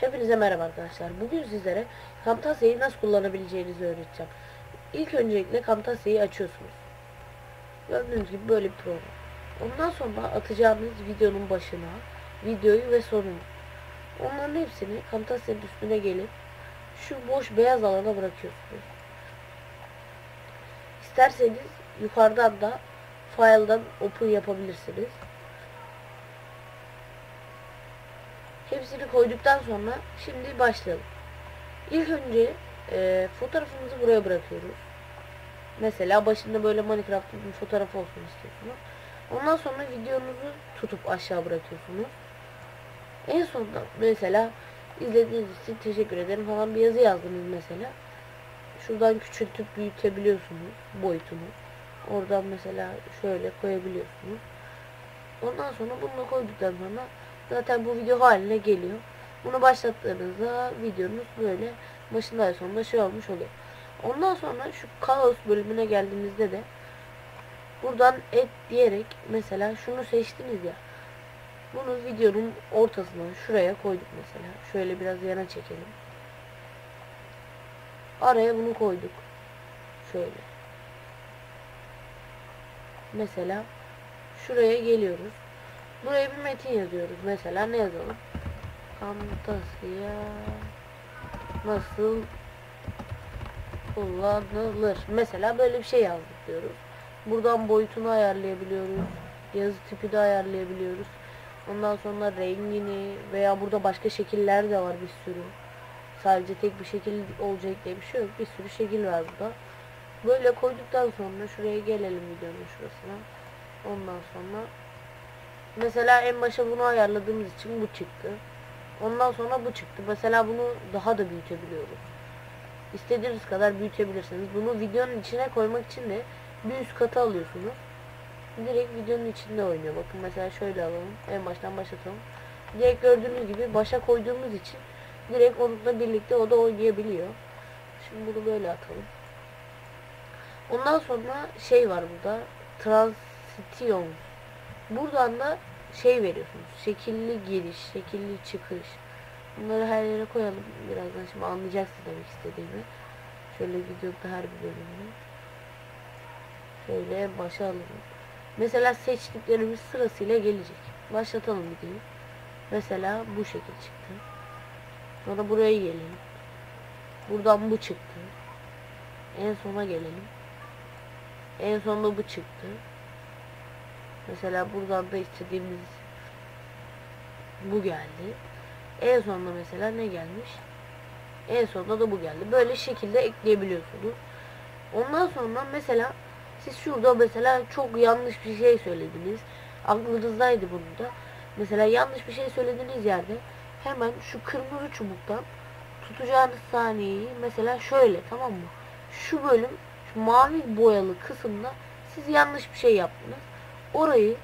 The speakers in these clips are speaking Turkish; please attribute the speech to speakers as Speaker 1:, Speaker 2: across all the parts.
Speaker 1: Hepinize merhaba arkadaşlar. Bugün sizlere Camtasia'yı nasıl kullanabileceğinizi öğreteceğim. İlk öncelikle Camtasia'yı açıyorsunuz. Gördüğünüz gibi böyle bir program. Ondan sonra atacağınız videonun başına videoyu ve sonunu. Onların hepsini Camtasia'nın üstüne gelip şu boş beyaz alana bırakıyorsunuz. İsterseniz yukarıdan da file'dan open yapabilirsiniz. Hepsini koyduktan sonra şimdi başlayalım. İlk önce e, fotoğrafımızı buraya bırakıyoruz. Mesela başında böyle Minecraft'ın bir fotoğraf olsun istiyorsunuz. Ondan sonra videonuzu tutup aşağı bırakıyorsunuz. En sonunda mesela izlediğiniz için teşekkür ederim falan bir yazı yazdınız mesela. Şuradan küçültüp büyütebiliyorsunuz boyutunu. Oradan mesela şöyle koyabiliyorsunuz. Ondan sonra bunu koyduktan sonra zaten bu video haline geliyor. Bunu başlattığınızda videonuz böyle başında ve sonunda şey olmuş oluyor. Ondan sonra şu kaos bölümüne geldiğimizde de buradan et diyerek mesela şunu seçtiniz ya. Bunu videonun ortasına şuraya koyduk mesela. Şöyle biraz yana çekelim. Araya bunu koyduk. Şöyle. Mesela şuraya geliyoruz. Buraya bir metin yazıyoruz. Mesela ne yazalım? Fantasya nasıl kullanılır? Mesela böyle bir şey yazdık diyoruz. Buradan boyutunu ayarlayabiliyoruz. Yazı tipi de ayarlayabiliyoruz. Ondan sonra rengini veya burada başka şekiller de var bir sürü. Sadece tek bir şekil olacak diye bir şey yok. Bir sürü şekil var burada. Böyle koyduktan sonra şuraya gelelim videonun şurasına. Ondan sonra mesela en başa bunu ayarladığımız için bu çıktı. Ondan sonra bu çıktı. Mesela bunu daha da büyütebiliyoruz. İstediğiniz kadar büyütebilirsiniz. Bunu videonun içine koymak için de bir üst katı alıyorsunuz. Direkt videonun içinde oynuyor. Bakın mesela şöyle alalım. En baştan başlatalım. Direkt gördüğünüz gibi başa koyduğumuz için direkt onunla birlikte o da oynayabiliyor. Şimdi bunu böyle atalım. Ondan sonra şey var burada. Transition. Buradan da şey veriyorsunuz. Şekilli giriş, şekilli çıkış. Bunları her yere koyalım. Birazdan şimdi anlayacaksınız demek istediğimi. Şöyle videoda her bir bölümünü. Şöyle başa alalım. Mesela seçtiklerimiz sırasıyla gelecek. Başlatalım videoyu. Mesela bu şekil çıktı. Sonra buraya gelelim. Buradan bu çıktı. En sona gelelim. En sonunda bu çıktı. Mesela buradan da istediğimiz bu geldi. En sonunda mesela ne gelmiş? En sonunda da bu geldi. Böyle şekilde ekleyebiliyorsunuz. Ondan sonra mesela siz şurada mesela çok yanlış bir şey söylediniz. Aklınızdaydı bunu da. Mesela yanlış bir şey söylediğiniz yerde hemen şu kırmızı çubuktan tutacağınız saniyeyi mesela şöyle tamam mı? Şu bölüm şu mavi boyalı kısımda siz yanlış bir şey yaptınız. Orayı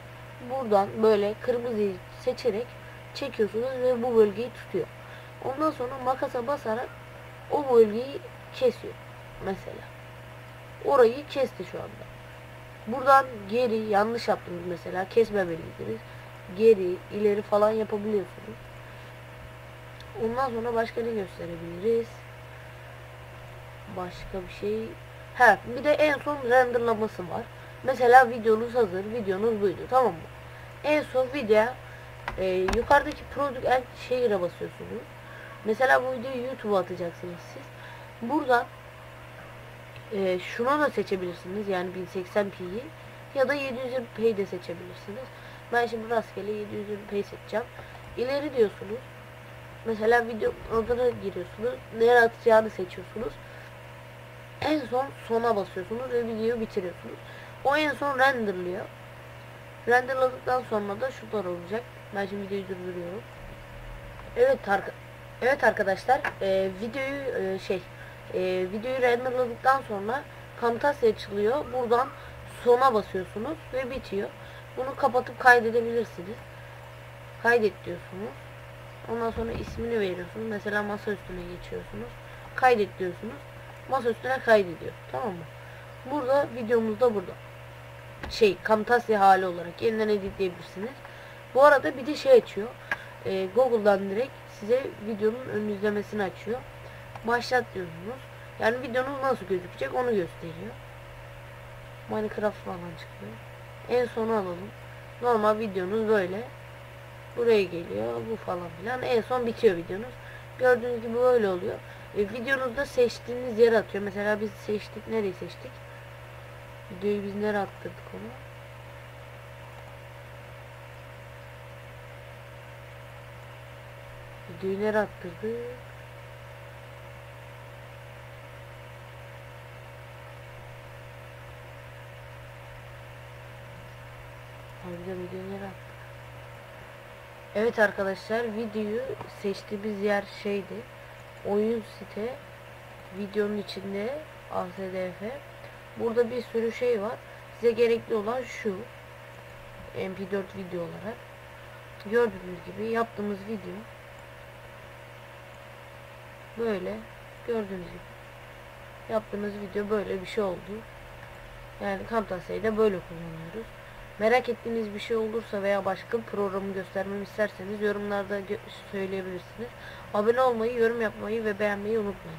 Speaker 1: buradan böyle kırmızıyı seçerek çekiyorsunuz ve bu bölgeyi tutuyor. Ondan sonra makasa basarak o bölgeyi kesiyor. Mesela. Orayı kesti şu anda. Buradan geri yanlış yaptınız mesela kesmemeliydiniz. Geri, ileri falan yapabiliyorsunuz. Ondan sonra başka ne gösterebiliriz? Başka bir şey. Ha, bir de en son renderlaması var. Mesela videonuz hazır, videonuz buydu tamam mı? En son video e, yukarıdaki product and share'a basıyorsunuz. Mesela bu videoyu YouTube'a atacaksınız siz. Buradan e, şuna da seçebilirsiniz yani 1080p'yi ya da 720p'yi de seçebilirsiniz. Ben şimdi rastgele 720p seçeceğim. İleri diyorsunuz. Mesela video adına giriyorsunuz. Nereye atacağını seçiyorsunuz. En son sona basıyorsunuz ve videoyu bitiriyorsunuz. O en son renderlıyor. Renderladıktan sonra da şunlar olacak. Ben şimdi videoyu durduruyorum. Evet arka Evet arkadaşlar, e, videoyu e, şey e, videoyu renderladıktan sonra Camtasia açılıyor. Buradan sona basıyorsunuz ve bitiyor. Bunu kapatıp kaydedebilirsiniz. Kaydet diyorsunuz. Ondan sonra ismini veriyorsunuz. Mesela masa üstüne geçiyorsunuz. Kaydet diyorsunuz. Masa üstüne kaydediyor. Tamam mı? Burada videomuz da burada. Şey Camtasia hali olarak yeniden editleyebilirsiniz. Bu arada bir de şey açıyor. E, Google'dan direkt size videonun ön izlemesini açıyor. Başlat diyorsunuz. Yani videonuz nasıl gözükecek onu gösteriyor. Minecraft falan çıkıyor. En sona alalım. Normal videonuz böyle. Buraya geliyor bu falan filan. En son bitiyor videonuz. Gördüğünüz gibi böyle oluyor. E, videonuzda seçtiğiniz yere atıyor. Mesela biz seçtik. Nereyi seçtik? Videoyu biz nereye attırdık onu? Videoyu nereye attırdık? Harbiden videoyu nereye attık? Evet arkadaşlar videoyu seçtiğimiz yer şeydi. Oyun site videonun içinde ASDF. Burada bir sürü şey var. Size gerekli olan şu. MP4 video olarak. Gördüğünüz gibi yaptığımız video böyle gördüğünüz gibi yaptığımız video böyle bir şey oldu. Yani Camtasia'yı da böyle kullanıyoruz. Merak ettiğiniz bir şey olursa veya başka programı göstermemi isterseniz yorumlarda gö- söyleyebilirsiniz. Abone olmayı, yorum yapmayı ve beğenmeyi unutmayın.